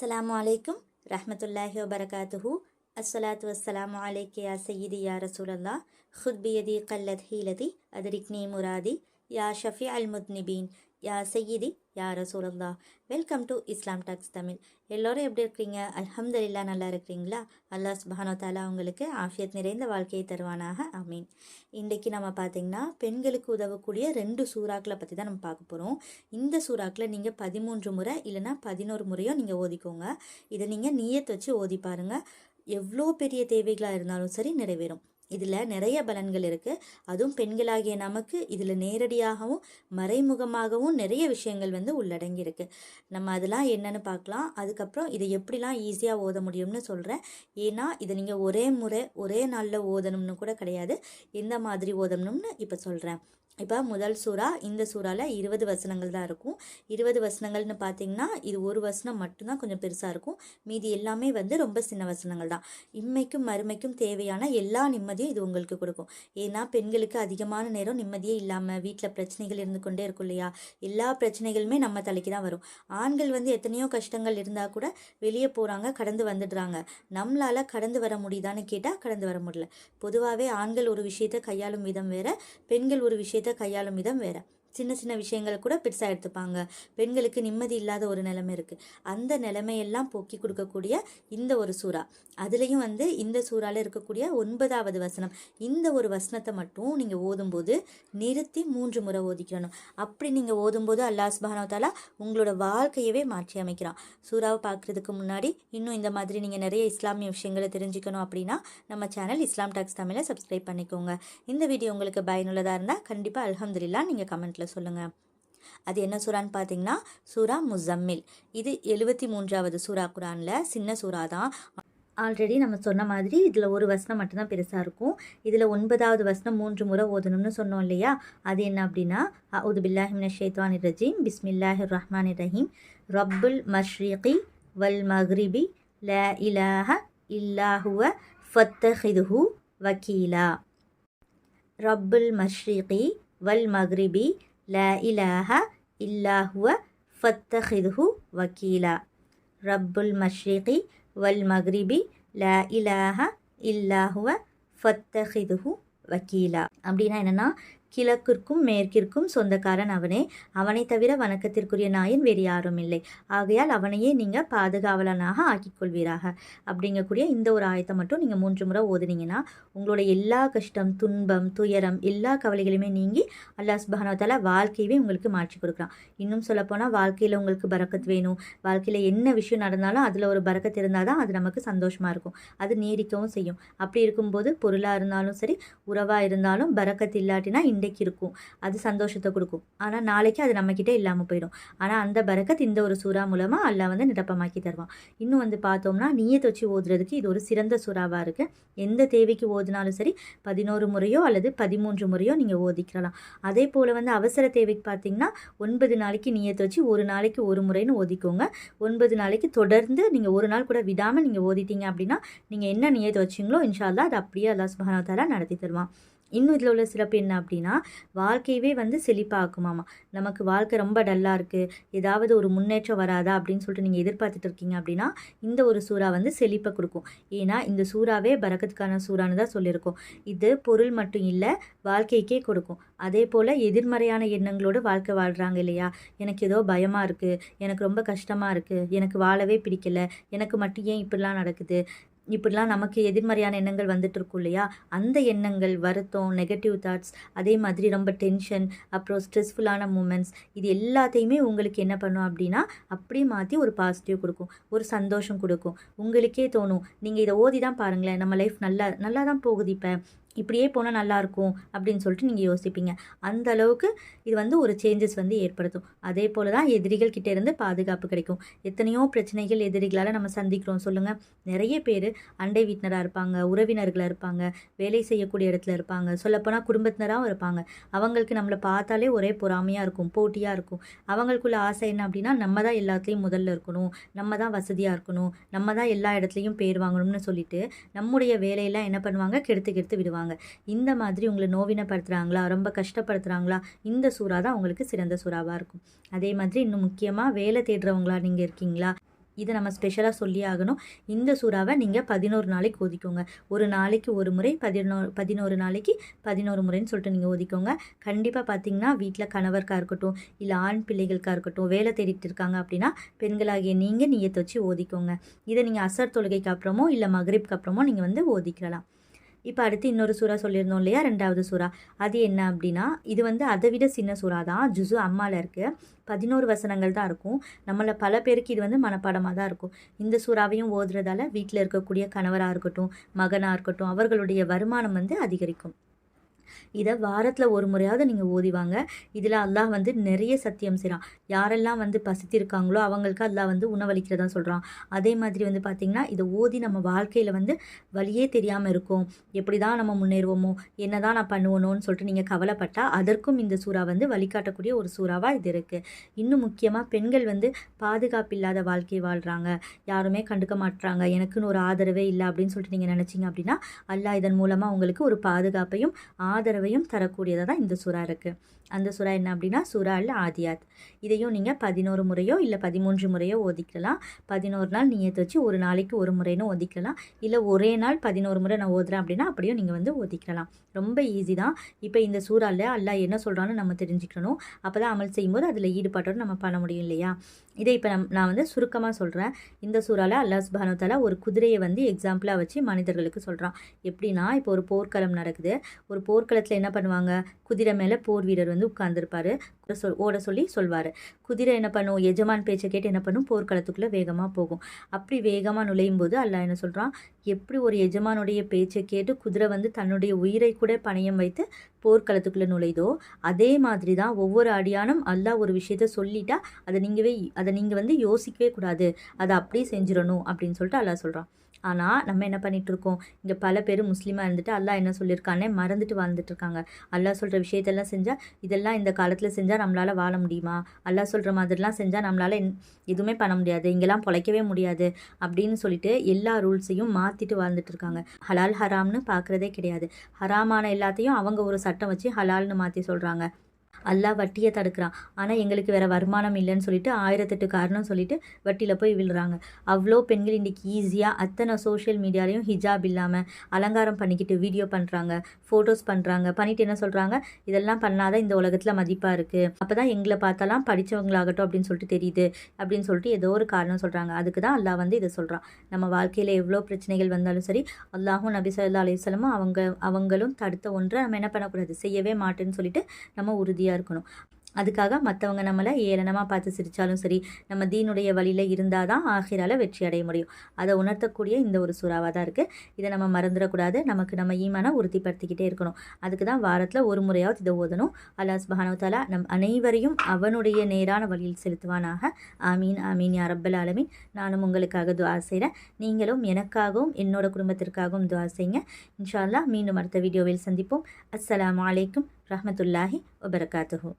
السلام عليكم رحمة الله وبركاته. الصلاة والسلام عليك يا سيدي يا رسول الله. خذ بيدي قلت حيلتي أدركني مرادي. يا شفيع المذنبين. யா சையீதி யா ரசூலல்லா welcome to Islam talks Tamil எல்லோரும் எப்படி இருக்கிறீங்க அல்ஹம்துலில்லாஹ் நல்லா இருக்கிறீங்களா? அல்லாஹ் சுப்ஹானஹு தாலா உங்களுக்கு ஆஃபியத் நிறைந்த வாழ்க்கையை தருவானாக. அமீன் இன்றைக்கு நம்ம பார்த்திங்கன்னா பெண்களுக்கு உதவக்கூடிய ரெண்டு சூறாக்களை பற்றி தான் நம்ம பார்க்க போகிறோம் இந்த சூறாக்கில் நீங்கள் பதிமூன்று முறை இல்லைன்னா பதினோரு முறையோ நீங்கள் ஓதிக்கோங்க. இதை நீங்கள் நீயத்தை வச்சு ஓதி பாருங்கள் எவ்வளோ பெரிய தேவைகளாக இருந்தாலும் சரி நிறைவேறும். இதில் நிறைய பலன்கள் இருக்குது. அதுவும் பெண்களாகிய நமக்கு இதில் நேரடியாகவும் மறைமுகமாகவும் நிறைய விஷயங்கள் வந்து உள்ளடங்கியிருக்கு நம்ம அதெல்லாம் என்னென்னு பார்க்கலாம். அதுக்கப்புறம் இதை எப்படிலாம் ஈஸியாக ஓத முடியும்னு சொல்கிறேன் ஏன்னா இதை நீங்கள் ஒரே முறை ஒரே நாளில் ஓதணும்னு கூட கிடையாது. எந்த மாதிரி ஓதணும்னு இப்போ சொல்கிறேன் இப்போ முதல் சூறா இந்த சூறாவில் இருபது வசனங்கள் தான் இருக்கும். இருபது வசனங்கள்னு பார்த்தீங்கன்னா இது ஒரு வசனம் மட்டும்தான் கொஞ்சம் பெருசாக இருக்கும். மீதி எல்லாமே வந்து ரொம்ப சின்ன வசனங்கள் தான். இம்மைக்கும் மறுமைக்கும் தேவையான எல்லா நிம்மதியும் இது உங்களுக்கு கொடுக்கும். ஏன்னா பெண்களுக்கு அதிகமான நேரம் நிம்மதியே இல்லாமல் வீட்டில் பிரச்சனைகள் இருந்து கொண்டே இருக்கும் இல்லையா? எல்லா பிரச்சனைகளுமே நம்ம தலைக்கு தான் வரும். ஆண்கள் வந்து எத்தனையோ கஷ்டங்கள் இருந்தால் கூட வெளியே போகிறாங்க கடந்து வந்துடுறாங்க. நம்மளால் கடந்து வர முடியுதான்னு கேட்டால் கடந்து வர முடியல. பொதுவாகவே ஆண்கள் ஒரு விஷயத்தை கையாளும் விதம் வேற பெண்கள் ஒரு விஷயத்தை கையாளும் விதம் வேற சின்ன சின்ன விஷயங்கள் கூட பெருசாக எடுத்துப்பாங்க. பெண்களுக்கு நிம்மதி இல்லாத ஒரு நிலைமை இருக்குது அந்த நிலைமையெல்லாம் போக்கி கொடுக்கக்கூடிய இந்த ஒரு சூறா. அதுலேயும் வந்து இந்த சூறாவில் இருக்கக்கூடிய ஒன்பதாவது வசனம். இந்த ஒரு வசனத்தை மட்டும் நீங்கள் ஓதும்போது நிறுத்தி மூன்று முறை ஓதிக்கணும். அப்படி நீங்கள் ஓதும்போது அல்லாஹ் சுபானவத்தாலா உங்களோட வாழ்க்கையவே மாற்றி அமைக்கிறான். சூறாவை பார்க்குறதுக்கு முன்னாடி இன்னும் இந்த மாதிரி நீங்கள் நிறைய இஸ்லாமிய விஷயங்களை தெரிஞ்சுக்கணும் அப்படின்னா நம்ம சேனல் இஸ்லாம் டாக்ஸ் தமிழை சப்ஸ்கிரைப் பண்ணிக்கோங்க. இந்த வீடியோ உங்களுக்கு பயனுள்ளதாக இருந்தால் கண்டிப்பாக அலமதுல்லா நீங்கள் கமெண்ட்டில் சொல்லுங்கள் அது என்ன சூறான்னு பார்த்தீங்கன்னா சூரா முசம்மில். இது எழுபத்தி மூன்றாவது சூரா குரானில் சின்ன சூறா தான். ஆல்ரெடி நம்ம சொன்ன மாதிரி இதில் ஒரு வசனம் மட்டும்தான் பெருசாக இருக்கும். இதில் ஒன்பதாவது வசனம் மூன்று முறை ஓதணும்னு சொன்னோம் இல்லையா? அது என்ன அப்படின்னா அவுது பில்லாஹிமின் ஷேத்வான் ரஜீம் பிஸ்மில்லாஹிர் ரஹ்மான் ரஹீம் ரப்புல் மஷ்ரிகி வல் மஹ்ரிபி ல இலாஹ இல்லாஹுவ ஃபத்தஹிதுஹு வக்கீலா ரப்புல் மஷ்ரிகி வல் மஹ்ரிபி மக்ரிபி ல இலாஹ இல்லாஹுவ ஃபத்தஹிதுஹு வக்கீலா ரப்புல் மஷ்ரிகி வல் மக்ரிபி ல இலாஹ இல்லாஹுவ ஃபத்தஹிதுஹு வக்கீலா அப்படின்னா என்னென்னா கிழக்கிற்கும் மேற்கிற்கும் சொந்தக்காரன் அவனே. அவனை தவிர வணக்கத்திற்குரிய நாயன் வேறு யாரும் இல்லை. ஆகையால் அவனையே நீங்கள் பாதுகாவலனாக ஆக்கிக்கொள்வீராக. அப்படிங்கக்கூடிய இந்த ஒரு ஆயத்தை மட்டும் நீங்கள் மூன்று முறை ஓதுனீங்கன்னா உங்களோட எல்லா கஷ்டம் துன்பம் துயரம் எல்லா கவலைகளுமே நீங்கி அல்லாஹ் சுபஹானவத்தால வாழ்க்கையவே உங்களுக்கு மாற்றி கொடுக்குறான். இன்னும் சொல்லப்போனால் வாழ்க்கையில் உங்களுக்கு பறக்கத் வேணும். வாழ்க்கையில் என்ன விஷயம் நடந்தாலும் அதில் ஒரு பறக்கத்து இருந்தால் தான் அது நமக்கு சந்தோஷமாக இருக்கும். அது நீடிக்கவும் செய்யும். அப்படி இருக்கும்போது பொருளாக இருந்தாலும் சரி உறவாக இருந்தாலும் பறக்கத்து இல்லாட்டினா இன்றைக்கு இருக்கும் அது சந்தோஷத்தை கொடுக்கும். ஆனால் நாளைக்கு அது நம்மக்கிட்ட இல்லாமல் போயிடும். ஆனால் அந்த பரக்கத் இந்த ஒரு சூறா மூலமாக அல்லா வந்து நிரப்பமாக்கி தருவான். இன்னும் வந்து பார்த்தோம்னா நீயத்தை வச்சு ஓதுறதுக்கு இது ஒரு சிறந்த சூறாவாக இருக்குது எந்த தேவைக்கு ஓதினாலும் சரி பதினோரு முறையோ அல்லது பதிமூன்று முறையோ நீங்கள் ஓதிக்கலாம். அதே போல் வந்து அவசர தேவைக்கு பார்த்தீங்கன்னா ஒன்பது நாளைக்கு நீயத்தை வச்சு ஒரு நாளைக்கு ஒரு முறைன்னு ஓதிக்கோங்க. ஒன்பது நாளைக்கு தொடர்ந்து நீங்கள் ஒரு நாள் கூட விடாமல் நீங்கள் ஓதிட்டீங்க அப்படின்னா நீங்கள் என்ன நியத்தை வச்சிங்களோ இன்ஷால்லா அது அப்படியே அல்லா சுபானத்தாலா நடத்தி தருவான். இன்னும் இதில் உள்ள சிறப்பு என்ன அப்படின்னா வாழ்க்கையவே வந்து செழிப்பாக்குமாமா. நமக்கு வாழ்க்கை ரொம்ப டல்லாக இருக்குது ஏதாவது ஒரு முன்னேற்றம் வராதா அப்படின்னு சொல்லிட்டு நீங்கள் எதிர்பார்த்துட்டு இருக்கீங்க அப்படின்னா இந்த ஒரு சூறா வந்து செழிப்பை கொடுக்கும். ஏன்னா இந்த சூறாவே பரக்கத்துக்கான சூறான்னு தான் சொல்லியிருக்கோம். இது பொருள் மட்டும் இல்லை வாழ்க்கைக்கே கொடுக்கும். அதே போல் எதிர்மறையான எண்ணங்களோடு வாழ்க்கை வாழ்கிறாங்க இல்லையா? எனக்கு ஏதோ பயமாக இருக்குது எனக்கு ரொம்ப கஷ்டமாக இருக்குது எனக்கு வாழவே பிடிக்கல. எனக்கு மட்டும் ஏன் இப்படிலாம் நடக்குது? இப்படிலாம் நமக்கு எதிர்மறையான எண்ணங்கள் வந்துட்டு இருக்கும் இல்லையா? அந்த எண்ணங்கள் வருத்தம் நெகட்டிவ் தாட்ஸ் அதே மாதிரி ரொம்ப டென்ஷன் அப்புறம் ஸ்ட்ரெஸ்ஃபுல்லான மூமெண்ட்ஸ் இது எல்லாத்தையுமே உங்களுக்கு என்ன பண்ணும் அப்படின்னா அப்படியே மாற்றி ஒரு பாசிட்டிவ் கொடுக்கும் ஒரு சந்தோஷம் கொடுக்கும். உங்களுக்கே தோணும் நீங்கள் இதை ஓதி தான் பாருங்களேன் நம்ம லைஃப் நல்லா நல்லா தான் போகுது இப்போ. இப்படியே போனால் நல்லாயிருக்கும் அப்படின்னு சொல்லிட்டு நீங்கள் யோசிப்பீங்க. அந்த அளவுக்கு இது வந்து ஒரு சேஞ்சஸ் வந்து ஏற்படுத்தும். அதே போல் தான் எதிரிகள் கிட்டே இருந்து பாதுகாப்பு கிடைக்கும். எத்தனையோ பிரச்சனைகள் எதிரிகளால் நம்ம சந்திக்கிறோம். சொல்லுங்கள் நிறைய பேர் அண்டை வீட்டினராக இருப்பாங்க உறவினர்களாக இருப்பாங்க வேலை செய்யக்கூடிய இடத்துல இருப்பாங்க சொல்லப்போனால் குடும்பத்தினராகவும் இருப்பாங்க. அவங்களுக்கு நம்மளை பார்த்தாலே ஒரே பொறாமையாக இருக்கும் போட்டியாக இருக்கும். அவங்களுக்குள்ள ஆசை என்ன அப்படின்னா நம்ம தான் எல்லாத்துலேயும் முதல்ல இருக்கணும். நம்ம தான் வசதியாக இருக்கணும். நம்ம தான் எல்லா இடத்துலையும் பேர் வாங்கணும்னு சொல்லிட்டு நம்முடைய வேலையெல்லாம் என்ன பண்ணுவாங்க? கெடுத்து கெடுத்து விடுவாங்க. இந்த மாதிரி உங்களை நோவினப்படுத்துகிறாங்களா ரொம்ப கஷ்டப்படுத்துகிறாங்களா இந்த சூறா தான் உங்களுக்கு சிறந்த சூறாவாக இருக்கும். அதே மாதிரி இன்னும் முக்கியமாக வேலை தேடுறவங்களா நீங்கள் இருக்கீங்களா இதை நம்ம ஸ்பெஷலாக சொல்லி ஆகணும். இந்த சூறாவை நீங்கள் பதினோரு நாளைக்கு ஒதுக்கோங்க. ஒரு நாளைக்கு ஒரு முறை பதினோரு பதினோரு நாளைக்கு பதினோரு முறைன்னு சொல்லிட்டு நீங்கள் ஒதுக்கோங்க. கண்டிப்பாக பார்த்தீங்கன்னா வீட்டில் கணவருக்காக இருக்கட்டும் இல்லை ஆண் பிள்ளைகளுக்காக இருக்கட்டும் வேலை தேடிட்டு இருக்காங்க அப்படின்னா பெண்களாகிய நீங்கள் நீயத்தை வச்சு ஓதிக்கோங்க இதை நீங்கள் அசர் தொழுகைக்கு அப்புறமோ இல்லை மகரிப்க்கு அப்புறமோ நீங்கள் வந்து ஓதிக்கலாம் இப்போ அடுத்து இன்னொரு சூறா சொல்லியிருந்தோம் இல்லையா? ரெண்டாவது சூறா. அது என்ன அப்படின்னா இது வந்து அதை விட சின்ன சூறா தான். ஜுசு அம்மாவில் இருக்குது பதினோரு வசனங்கள் தான் இருக்கும். நம்மளை பல பேருக்கு இது வந்து மனப்பாடமாக தான் இருக்கும். இந்த சூறாவையும் ஓதுறதால வீட்டில் இருக்கக்கூடிய கணவராக இருக்கட்டும் மகனாக இருக்கட்டும் அவர்களுடைய வருமானம் வந்து அதிகரிக்கும். இதை வாரத்தில் ஒரு முறையாவது நீங்கள் ஓதிவாங்க இதில் அல்லாஹ் வந்து நிறைய சத்தியம் செய்கிறான் யாரெல்லாம் வந்து பசித்திருக்காங்களோ அவங்களுக்கு அல்லாஹ் வந்து உணவளிக்கிறதா சொல்கிறான் அதே மாதிரி வந்து பார்த்திங்கன்னா இதை ஓதி நம்ம வாழ்க்கையில் வந்து வழியே தெரியாமல் இருக்கும். எப்படி தான் நம்ம முன்னேறுவோமோ என்ன தான் நான் பண்ணுவணும்னு சொல்லிட்டு நீங்கள் கவலைப்பட்டால் அதற்கும் இந்த சூறா வந்து வழிகாட்டக்கூடிய ஒரு சூறாவாக இது இருக்குது இன்னும் முக்கியமாக பெண்கள் வந்து பாதுகாப்பு இல்லாத வாழ்க்கையை வாழ்கிறாங்க யாருமே கண்டுக்க மாட்டுறாங்க எனக்குன்னு ஒரு ஆதரவே இல்லை அப்படின்னு சொல்லிட்டு நீங்கள் நினச்சிங்க அப்படின்னா அல்லாஹ் இதன் மூலமாக உங்களுக்கு ஒரு பாதுகாப்பையும் ஆதரவையும் தரக்கூடியதாக தான் இந்த சுறா இருக்குது அந்த சுறா என்ன அப்படின்னா சுறா ஆதியாத். இதையும் நீங்கள் பதினோரு முறையோ இல்லை பதிமூன்று முறையோ ஒதுக்கலாம் பதினோரு நாள் நீங்கள் வச்சு ஒரு நாளைக்கு ஒரு முறைன்னு ஒதுக்கலாம் இல்லை ஒரே நாள் பதினோரு முறை நான் ஓதுறேன் அப்படின்னா அப்படியும் நீங்கள் வந்து ஓதிக்கலாம். ரொம்ப ஈஸி தான். இப்போ இந்த சூறாவில் அல்லா என்ன சொல்கிறான்னு நம்ம தெரிஞ்சுக்கணும். அப்போ தான் அமல் செய்யும்போது அதில் ஈடுபாட்டோடு நம்ம பண்ண முடியும் இல்லையா? இதை இப்போ நம் நான் வந்து சுருக்கமாக சொல்கிறேன் இந்த சூறாவில் அல்லா சுபானோத்தாலா ஒரு குதிரையை வந்து எக்ஸாம்பிளாக வச்சு மனிதர்களுக்கு சொல்கிறான் எப்படின்னா இப்போ ஒரு போர்க்களம் நடக்குது. ஒரு போர்க்களத்தில் என்ன பண்ணுவாங்க? குதிரை மேலே போர் வீரர் வந்து உட்காந்துருப்பார் சொல் ஓட சொல்லி சொல்வார். குதிரை என்ன பண்ணும்? எஜமான் பேச்சை கேட்டு என்ன பண்ணும்? போர்க்களத்துக்குள்ளே வேகமாக போகும். அப்படி வேகமாக நுழையும் போது அல்ல என்ன சொல்கிறான் எப்படி ஒரு எஜமானுடைய பேச்சை கேட்டு குதிரை வந்து தன்னுடைய உயிரை கூட பணயம் வைத்து போர்க்களத்துக்குள்ளே நுழைதோ அதே மாதிரி தான் ஒவ்வொரு அடியானும் அல்லாஹ் ஒரு விஷயத்த சொல்லிட்டா அதை நீங்கவே அதை நீங்கள் வந்து யோசிக்கவே கூடாது. அதை அப்படியே செஞ்சிடணும் அப்படின்னு சொல்லிட்டு அல்லாஹ் சொல்கிறான் ஆனால் நம்ம என்ன பண்ணிகிட்டு இருக்கோம்? இங்கே பல பேர் முஸ்லீமாக இருந்துட்டு அல்லா என்ன சொல்லியிருக்கானே மறந்துட்டு வாழ்ந்துட்டு இருக்காங்க. அல்லா சொல்கிற விஷயத்தெல்லாம் செஞ்சால் இதெல்லாம் இந்த காலத்தில் செஞ்சால் நம்மளால் வாழ முடியுமா? அல்லா சொல்கிற மாதிரிலாம் செஞ்சால் நம்மளால் எதுவுமே பண்ண முடியாது. இங்கெல்லாம் பொழைக்கவே முடியாது அப்படின்னு சொல்லிட்டு எல்லா ரூல்ஸையும் மாற்றிட்டு வாழ்ந்துட்டு இருக்காங்க. ஹலால் ஹராம்னு பார்க்குறதே கிடையாது. ஹராமான எல்லாத்தையும் அவங்க ஒரு சட்டம் வச்சு ஹலால்னு மாற்றி சொல்கிறாங்க அல்லா வட்டியை தடுக்கிறான். ஆனால் எங்களுக்கு வேறு வருமானம் இல்லைன்னு சொல்லிட்டு ஆயிரத்தெட்டு காரணம் சொல்லிட்டு வட்டியில் போய் விழுறாங்க. அவ்வளோ பெண்கள் இன்றைக்கி ஈஸியாக அத்தனை சோஷியல் மீடியாலையும் ஹிஜாப் இல்லாமல் அலங்காரம் பண்ணிக்கிட்டு வீடியோ பண்ணுறாங்க ஃபோட்டோஸ் பண்ணுறாங்க பண்ணிட்டு என்ன சொல்கிறாங்க இதெல்லாம் பண்ணாதான் இந்த உலகத்தில் மதிப்பாக இருக்குது அப்போ தான் எங்களை பார்த்தாலாம் படித்தவங்களாகட்டும் அப்படின்னு சொல்லிட்டு தெரியுது. அப்படின்னு சொல்லிட்டு ஏதோ ஒரு காரணம் சொல்கிறாங்க அதுக்கு தான் அல்லா வந்து இதை சொல்கிறான் நம்ம வாழ்க்கையில் எவ்வளோ பிரச்சனைகள் வந்தாலும் சரி அல்லாஹும் நபி சல்லா அலிஸ்லமும் அவங்க அவங்களும் தடுத்த ஒன்றை நம்ம என்ன பண்ணக்கூடாது? செய்யவே மாட்டேன்னு சொல்லிட்டு நம்ம உறுதி உறுதியாக இருக்கணும். அதுக்காக மற்றவங்க நம்மளை ஏளனமாக பார்த்து சிரித்தாலும் சரி நம்ம தீனுடைய வழியில் இருந்தால் தான் ஆகிரால வெற்றி அடைய முடியும். அதை உணர்த்தக்கூடிய இந்த ஒரு சுறாவாக தான் இருக்குது இதை நம்ம மறந்துடக்கூடாது. நமக்கு நம்ம ஈமான உறுதிப்படுத்திக்கிட்டே இருக்கணும். அதுக்கு தான் வாரத்தில் ஒரு முறையாவது இதை ஓதணும். அல்லாஸ் பஹானவத்தாலா நம் அனைவரையும் அவனுடைய நேரான வழியில் செலுத்துவானாக. ஆமீன் ஆமீன் யா ரப்பல் ஆலமீன். நானும் உங்களுக்காக துவா செய்கிறேன் நீங்களும் எனக்காகவும் என்னோட குடும்பத்திற்காகவும் துவா செய்யுங்க இன்ஷால்லா மீண்டும் அடுத்த வீடியோவில் சந்திப்போம். அஸ்லாம் வலைக்கம் ரஹமத்துல்லாஹி வபரகாத்துஹூ.